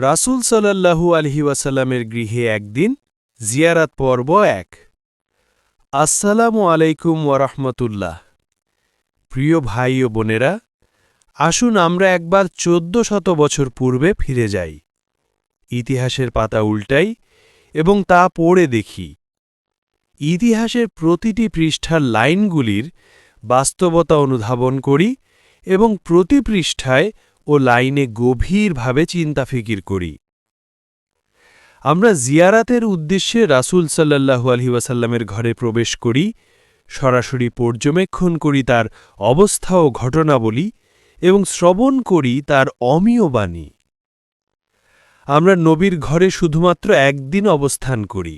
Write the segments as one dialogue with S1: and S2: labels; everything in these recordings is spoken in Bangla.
S1: রাসূল সাল্লাল্লাহু আলহি ওয়াসাল্লামের গৃহে একদিন জিয়ারাত পর্ব এক। আসসালামু আলাইকুম ওয়ারহমতুল্লাহ প্রিয় ভাই ও বোনেরা, আসুন আমরা একবার চোদ্দ শত বছর পূর্বে ফিরে যাই। ইতিহাসের পাতা উল্টাই এবং তা পড়ে দেখি। ইতিহাসের প্রতিটি পৃষ্ঠার লাইনগুলির বাস্তবতা অনুধাবন করি এবং প্রতি পৃষ্ঠায় ও লাইনে গভীরভাবে চিন্তাফিকির করি। আমরা জিয়ারাতের উদ্দেশ্যে রাসূল সাল্লাল্লাহু আলহি ওয়াসাল্লামের ঘরে প্রবেশ করি, সরাসরি পর্যবেক্ষণ করি তার অবস্থা ও ঘটনাবলী এবং শ্রবণ করি তার অমীয় বাণী। আমরা নবীর ঘরে শুধুমাত্র একদিন অবস্থান করি।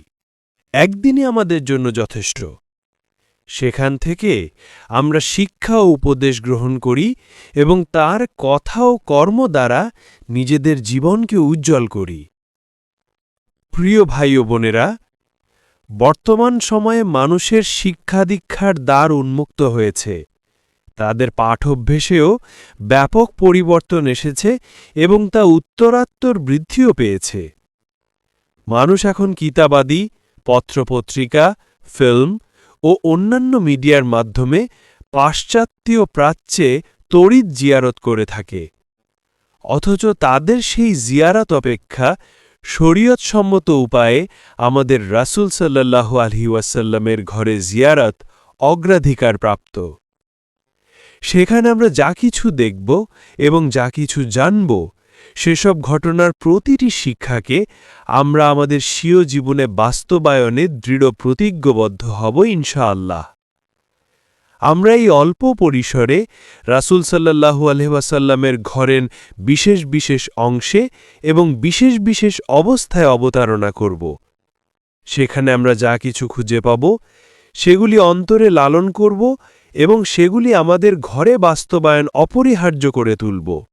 S1: একদিনই আমাদের জন্য যথেষ্ট। সেখান থেকে আমরা শিক্ষা ও উপদেশ গ্রহণ করি এবং তার কথা ও কর্ম দ্বারা নিজেদের জীবনকে উজ্জ্বল করি। প্রিয় ভাই ও বোনেরা, বর্তমান সময়ে মানুষের শিক্ষা দীক্ষার দ্বার উন্মুক্ত হয়েছে। তাদের পাঠভ্যেসেও ব্যাপক পরিবর্তন এসেছে এবং তা উত্তরাত্তর বৃদ্ধিও পেয়েছে। মানুষ এখন কিতাবাদি, পত্রপত্রিকা, ফিল্ম ও অন্যান্য মিডিয়ার মাধ্যমে পাশ্চাত্যীয় প্রাচ্যে তড়িৎ জিয়ারত করে থাকে। অথচ তাদের সেই জিয়ারত অপেক্ষা শরীয়তসম্মত উপায়ে আমাদের রাসূল সাল্লাল্লাহু আলহি ওয়াসাল্লামের ঘরে জিয়ারত অগ্রাধিকার প্রাপ্ত সেখানে আমরা যা কিছু দেখব এবং যা কিছু জানব সেসব ঘটনার প্রতিটি শিক্ষাকে আমরা আমাদের স্বীয় জীবনে বাস্তবায়নে দৃঢ় প্রতিজ্ঞবদ্ধ হব ইনশাআল্লাহ। আমরা এই অল্প পরিসরে রাসূল সাল্লাল্লাহু আলহাসাল্লামের ঘরের বিশেষ বিশেষ অংশে এবং বিশেষ বিশেষ অবস্থায় অবতারণা করব। সেখানে আমরা যা কিছু খুঁজে পাব, সেগুলি অন্তরে লালন করব এবং সেগুলি আমাদের ঘরে বাস্তবায়ন অপরিহার্য করে তুলব।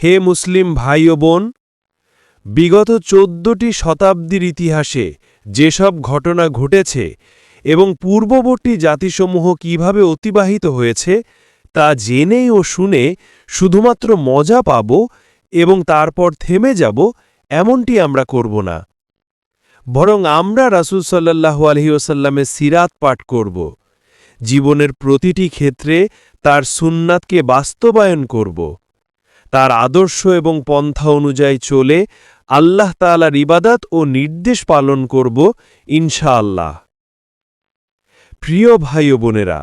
S1: হে মুসলিম ভাই ও বোন, বিগত চোদ্দটি শতাব্দীর ইতিহাসে যেসব ঘটনা ঘটেছে এবং পূর্ববর্তী জাতিসমূহ কীভাবে অতিবাহিত হয়েছে, তা জেনে ও শুনে শুধুমাত্র মজা পাব এবং তারপর থেমে যাব এমনটি আমরা করব না। বরং আমরা রাসুল সাল্লাহু আলহিউসাল্লামের সিরাত পাঠ করব। জীবনের প্রতিটি ক্ষেত্রে তার সুন্নাতকে বাস্তবায়ন করব। তার আদর্শ এবং পন্থা অনুযায়ী চলে আল্লাহ তালার ইবাদাত ও নির্দেশ পালন করব ইনশাআল্লাহ। প্রিয় ভাই বোনেরা,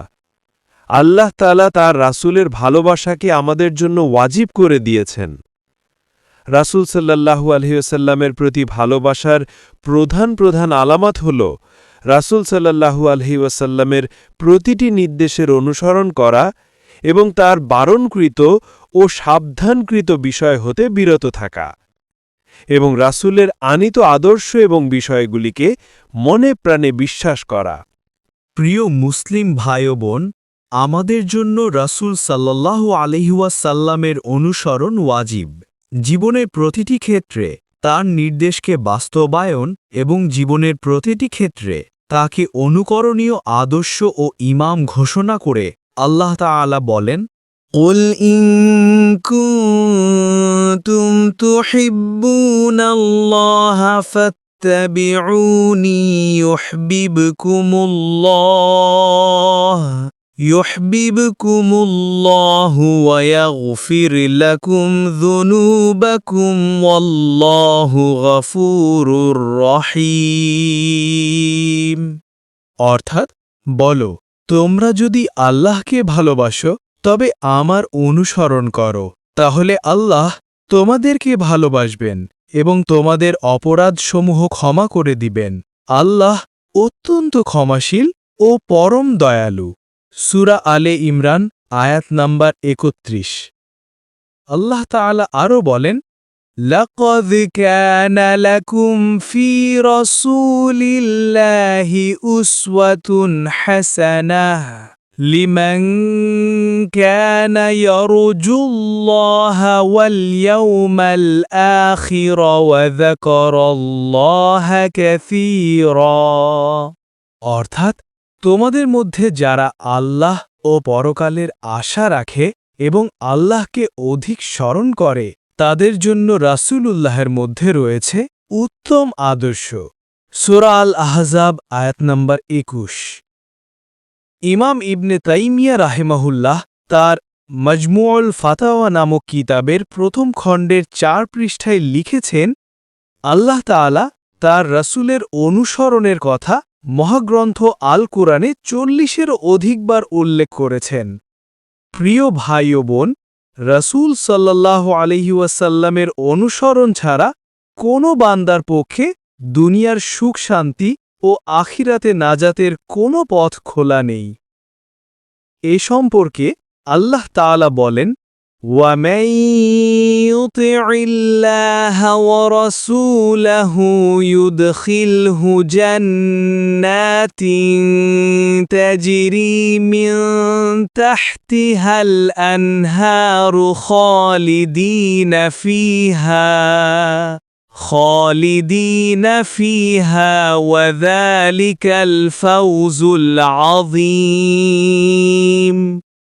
S1: আল্লাহ তালা তার রাসূলের ভালোবাসাকে আমাদের জন্য ওয়াজিব করে দিয়েছেন। রাসূল সাল্লাহু আলহিউসাল্লামের প্রতি ভালোবাসার প্রধান প্রধান আলামত হল রাসূল সাল্লাহু আলহি ওয়াসাল্লামের প্রতিটি নির্দেশের অনুসরণ করা এবং তার বারণকৃত ও সাবধানকৃত বিষয় হতে বিরত থাকা। এবং রাসূলের আনিত আদর্শ এবং বিষয়গুলিকে মনে প্রাণে বিশ্বাস করা।
S2: প্রিয় মুসলিম ভাই বোন, আমাদের জন্য রাসূল সাল্লাল্লাহু আলহিউসাল্লামের অনুসরণ ওয়াজিব। জীবনের প্রতিটি ক্ষেত্রে তার নির্দেশকে বাস্তবায়ন এবং জীবনের প্রতিটি ক্ষেত্রে তাকে অনুকরণীয় আদর্শ ও ইমাম ঘোষণা করে আল্লাহ তাআলা বলেন قل إن كنتم تحبون الله فاتبعوني يحببكم الله يحببكم الله ويغفر لكم ذنوبكم والله غفور رحيم অর্থাৎ বলো তোমরা যদি আল্লাহকে ভালোবাসো, তবে আমার অনুসরণ করো। তাহলে আল্লাহ তোমাদেরকে ভালোবাসবেন এবং তোমাদের অপরাধসমূহ ক্ষমা করে দিবেন। আল্লাহ অত্যন্ত ক্ষমাশীল ও পরম দয়ালু। সুরা আলে ইমরান, আয়াত নাম্বার একত্রিশ। আল্লাহ তাআলা আরও বলেন لقد كان لكم في رسول الله أسوة حسنة لمن كان يرجو الله واليوم الآخر وذكر الله كثيرا অর্থাৎ তোমাদের মধ্যে যারা আল্লাহ ও পরকালের আশা রাখে এবং আল্লাহকে অধিক স্মরণ করে
S1: তাদের জন্য রাসূলুল্লাহের মধ্যে রয়েছে উত্তম আদর্শ। সুরা আল আহজাব আয়াত নম্বর একুশ। ইমাম ইবনে তাইমিয়া রাহেমাহুল্লাহ তার মজমুউল ফাতাওয়া নামক কিতাবের প্রথম খণ্ডের চার পৃষ্ঠায় লিখেছেন, আল্লাহ তাআলা তার রাসূলের অনুসরণের কথা মহাগ্রন্থ আল কোরআনে চল্লিশেরও অধিকবার উল্লেখ করেছেন। প্রিয় ভাই ও বোন রসুল সাল্লাহ আলহিউসাল্লামের অনুসরণ ছাড়া কোনো বান্দার পক্ষে দুনিয়ার সুখ, শান্তি ও আখিরাতে নাজাতের কোনো পথ খোলা নেই। এ সম্পর্কে আল্লাহ তালা বলেন وَمَن يُطِعِ اللَّهَ وَرَسُولَهُ يُدْخِلْهُ جَنَّاتٍ تَجْرِي مِن تَحْتِهَا الْأَنْهَارُ خَالِدِينَ فِيهَا خالدين فيها وذلك الفوز العظيم.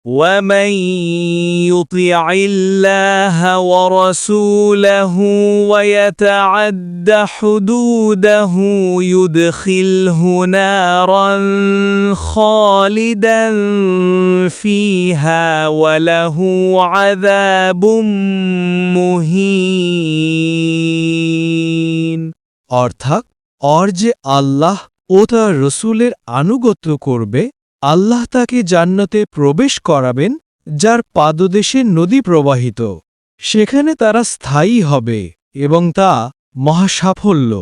S1: ومن يطع الله ورسوله ويتعد حدوده يدخله نارا خالدا فيها وله عذاب مهين অর্থাৎ অর যে আল্লাহ ও তার রসুলের আনুগত্য করবে আল্লাহ তাকে জান্নাতে প্রবেশ করাবেন, যার পাদদেশে নদী প্রবাহিত। সেখানে তারা স্থায়ী হবে এবং তা মহাসাফল্য।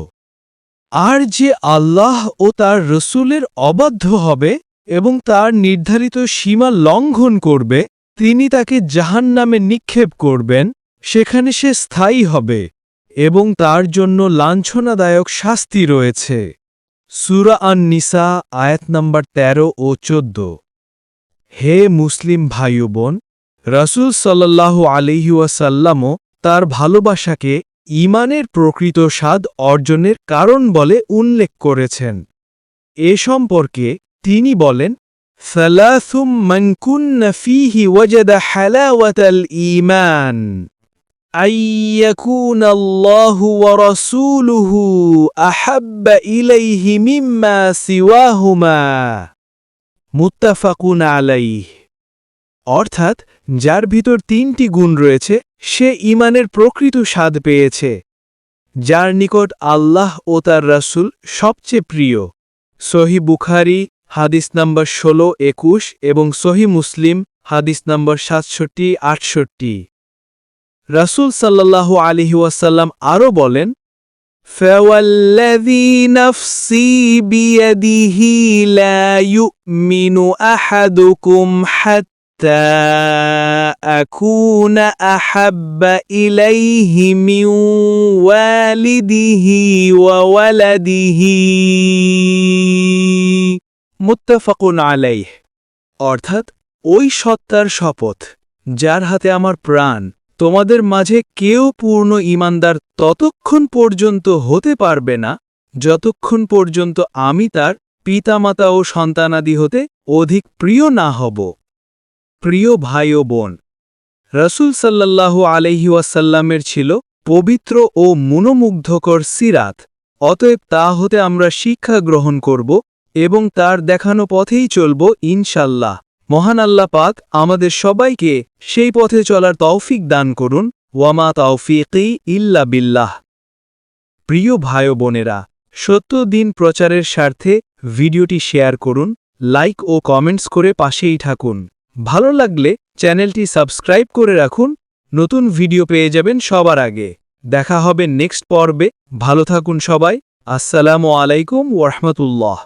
S1: আর যে আল্লাহ ও তার রসুলের অবাধ্য হবে এবং তার নির্ধারিত সীমা লঙ্ঘন করবে, তিনি তাকে জাহান নামে নিক্ষেপ করবেন, সেখানে সে স্থায়ী হবে এবং তার জন্য লাঞ্ছনাদায়ক শাস্তি রয়েছে। সুরা আন নিসা আয়াত নম্বর ১৩ ও চোদ্দ। হে মুসলিম ভাই বোন রসুল সাল্লাহ আলিহাসাল্লামও তার ভালোবাসাকে ইমানের প্রকৃত স্বাদ অর্জনের কারণ বলে উল্লেখ করেছেন। এ সম্পর্কে তিনি বলেন, সালাসুম মনকুন্ন ফিহি ওয়াজাদা হালাওয়াতাল ঈমান। أن يكون الله ورسوله أحب إليه مما سواهما মুত্তাফাকুন আলাইহ অর্থাৎ যার ভিতর তিনটি গুণ রয়েছে সে ইমানের প্রকৃত স্বাদ পেয়েছে যার নিকট আল্লাহ ও তার রাসূল সবচেয়ে প্রিয় সহি বুখারি হাদিস নম্বর ষোলো একুশ এবং সহি মুসলিম হাদিস নম্বর সাতষট্টি আটষট্টি রাসূল সাল্লাল্লাহু আলাইহি ওয়াসাল্লাম আরও বলেন فوالذي نفسي بيده لا يؤمن أحدكم حتى أكون أحب إليه من والده وولده متفق عليه অর্থাৎ ওই সত্তার শপথ যার হাতে আমার প্রাণ তোমাদের মাঝে কেউ পূর্ণ ইমানদার ততক্ষণ পর্যন্ত হতে পারবে না, যতক্ষণ পর্যন্ত আমি তার পিতামাতা ও সন্তানাদি হতে অধিক প্রিয় না হব। প্রিয় ভাই ও বোন, রসুল সাল্লাল্লাহু আলহি ওয়াসাল্লামের ছিল পবিত্র ও মনোমুগ্ধকর সিরাত, অতএব তা হতে আমরা শিক্ষা গ্রহণ করব এবং তার দেখানো পথেই চলব ইনশাল্লাহ। মহান আল্লাহ পাক আমাদের সবাইকে সেই পথে চলার তৌফিক দান করুন। ওয়ামা তৌফিকি ইল্লা বিল্লাহ। প্রিয় ভাই বোনেরা, সত্য দিন প্রচারের স্বার্থে ভিডিওটি শেয়ার করুন, লাইক ও কমেন্টস করে পাশেই থাকুন। ভালো লাগলে চ্যানেলটি সাবস্ক্রাইব করে রাখুন। নতুন ভিডিও পেয়ে যাবেন সবার আগে। দেখা হবে নেক্সট পর্বে। ভালো থাকুন সবাই। আসসালামু আলাইকুম ওরহমতুল্লাহ